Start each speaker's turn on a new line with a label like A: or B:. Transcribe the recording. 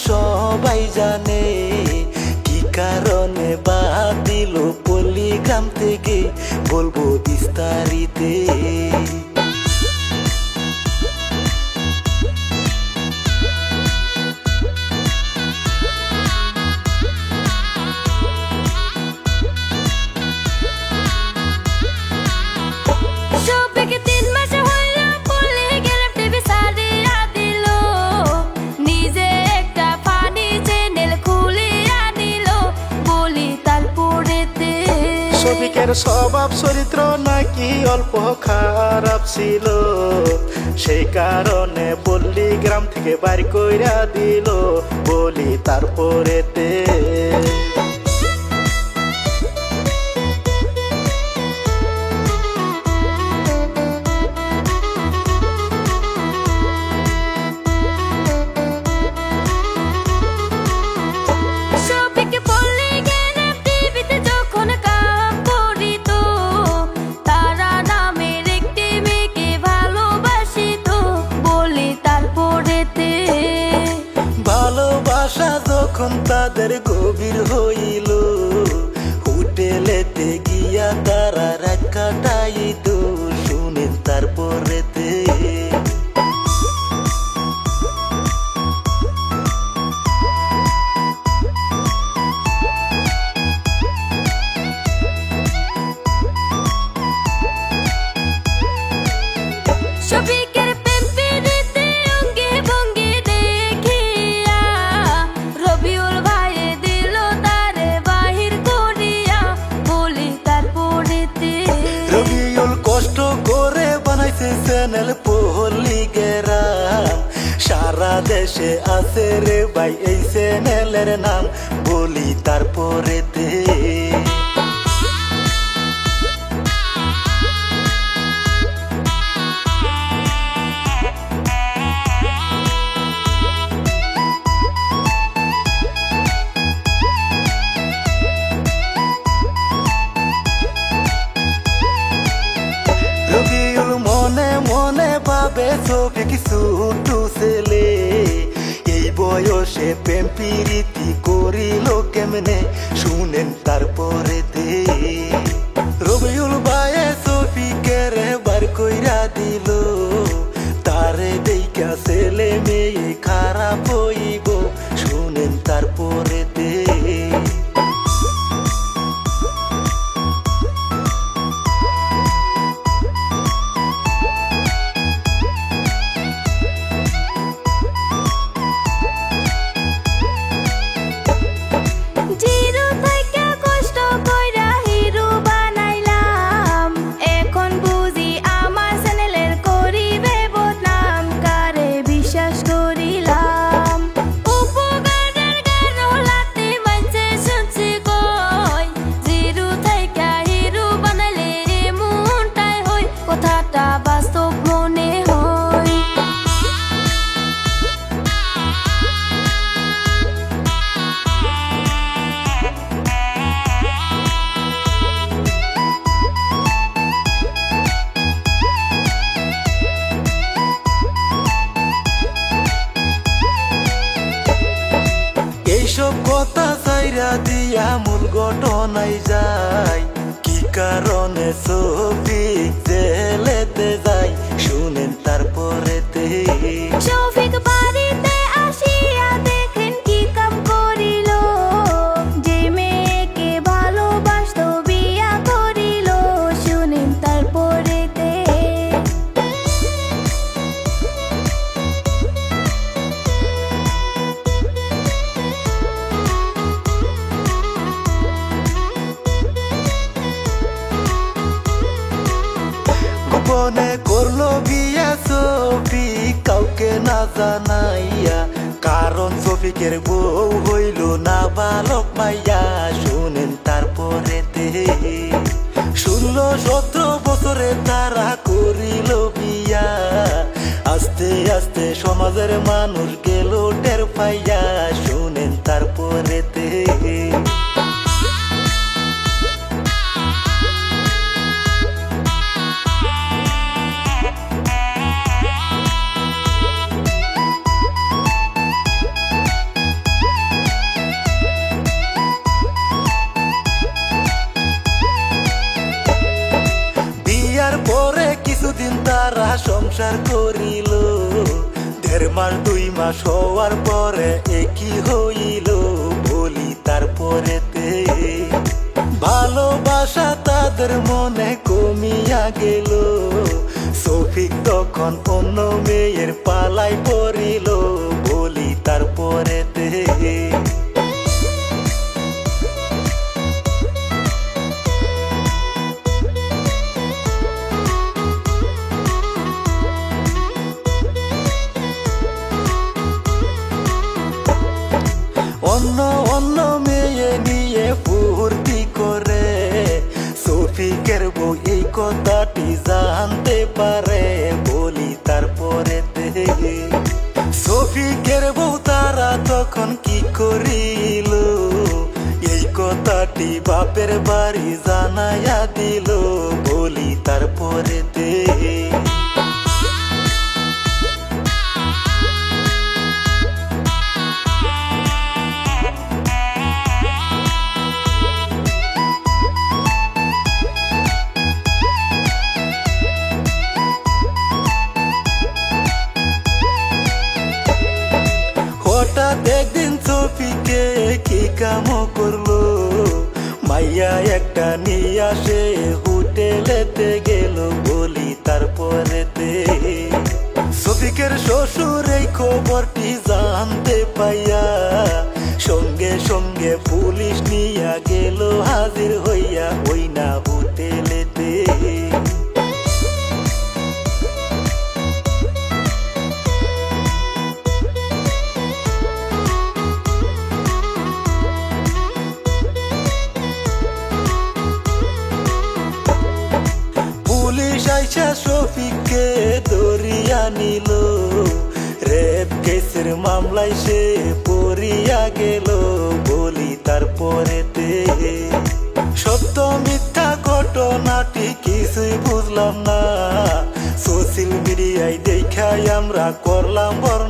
A: সবাই জানে কি কারণে বাদ শফিকের স্বভাব চরিত্র নাকি অল্প খারাপ ছিল। সেই কারণে পল্লী গ্রাম থেকে বাড়ি কইরা দিল বলি তারপরেতে তাদের গভীর সারা দেশে আছে রে ভাই এই চ্যানেলের নাম কিছু ছেলে এই বয়সে প্রেম প্রীতি করিল কেমনে? শুনেন তারপরে দে। রবিউল বায়ে ছবি কেরে বার কইরা দিল ঘটনায় যায় কি কারণে ছবি গোপনে করল বিয়া ছবি কাউকে না জানাইয়া। কারণ শফিকের বউ হইল না বালক মাইয়া। শুনেন তারপরেতে। ষোলো সতেরো বছরে তারা করিল বিয়া। আস্তে আস্তে সমাজের মানুষ গেল টের পাইয়া। শুনেন পরে কিছুদিন তারা সংসার করিল। দেড় মাস, দুই মাস হওয়ার পরে একই হইল বলি তারপরেতে ভালোবাসা তাদের মনে কমিয়া গেল। সফিক তখন অন্য মেয়ের পালায় পড়িল। এই কথাটি জানতে পারে বলি তারপরে সফিকের বউ তারা তখন কি করিল? এই কথাটি বাপের বাড়ি জানাইয়া দিল। কাম করল। মাইয়া একটা নিয়ে আসে, হোটেলেতে গেল বলি তারপরেতে। সফিকের শ্বশুর এই খবরটি জানতে পাইয়া সঙ্গে সঙ্গে পুলিশ নিয়া গেল, হাজির হইয়া ওই না পুলিশ শফিককে দরিয়া নিল। রেপ কেসের মামলায় সে পড়িয়া গেল। বলি তারপরেতে সত্য মিথ্যা ঘটনাটি কিছুই বুঝলাম না। সোশ্যাল মিডিয়ায় দেখাই আমরা করলাম বর্ণনা